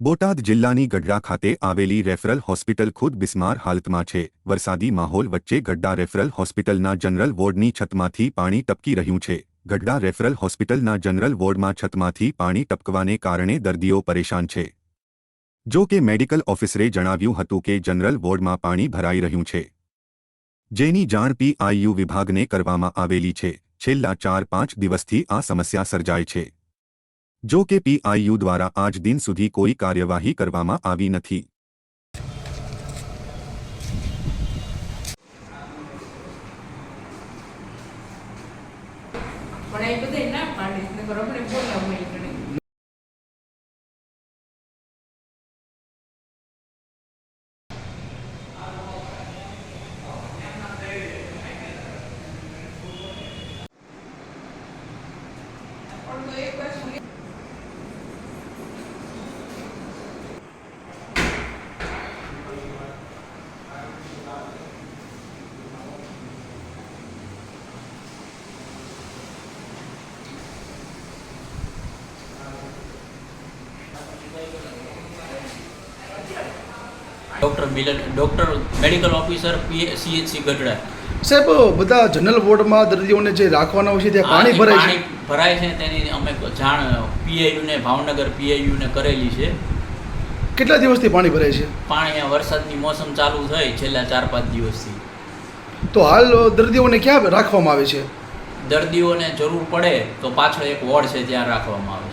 બોટાદ જિલ્લાની ગઢડા ખાતે આવેલી રેફરલ હોસ્પિટલ ખુદ બિસ્માર હાલતમાં છે. વરસાદી માહોલ વચ્ચે ગઢડા રેફરલ હોસ્પિટલના જનરલ વોર્ડની છતમાંથી પાણી ટપકી રહ્યું છે. ગઢડા રેફરલ હોસ્પિટલના જનરલ વોર્ડમાં છતમાંથી પાણી ટપકવાને કારણે દર્દીઓ પરેશાન છે. જો કે મેડિકલ ઓફિસરે જણાવ્યું હતું કે જનરલ વોર્ડમાં પાણી ભરાઈ રહ્યું છે. જેની જાણ પીઆઈયુ વિભાગને કરવામાં આવેલી છે. છેલ્લા ચાર પાંચ દિવસથી આ સમસ્યા સર્જાય છે. જો કે પીઆઈયુ દ્વારા આજ દિન સુધી કોઈ કાર્યવાહી કરવામાં આવી નથી. એક doctor Milan doctor medical officer CHC Gadhada. સાહેબ બધા જનરલ વોર્ડમાં દર્દીઓને જે રાખવાના હોય છે ત્યાં પાણી ભરાય છે. ભરાય છે તેની અમે જાણ પીઆઈયુને ભાવનગર પીઆઈયુને કરેલી છે. કેટલા દિવસથી પાણી ભરાય છે? પાણી વરસાદની મોસમ ચાલુ થઈ છેલ્લા ચાર પાંચ દિવસથી. તો હાલ દર્દીઓને ક્યાં રાખવામાં આવે છે? દર્દીઓને જરૂર પડે તો પાછળ એક વોર્ડ છે ત્યાં રાખવામાં આવે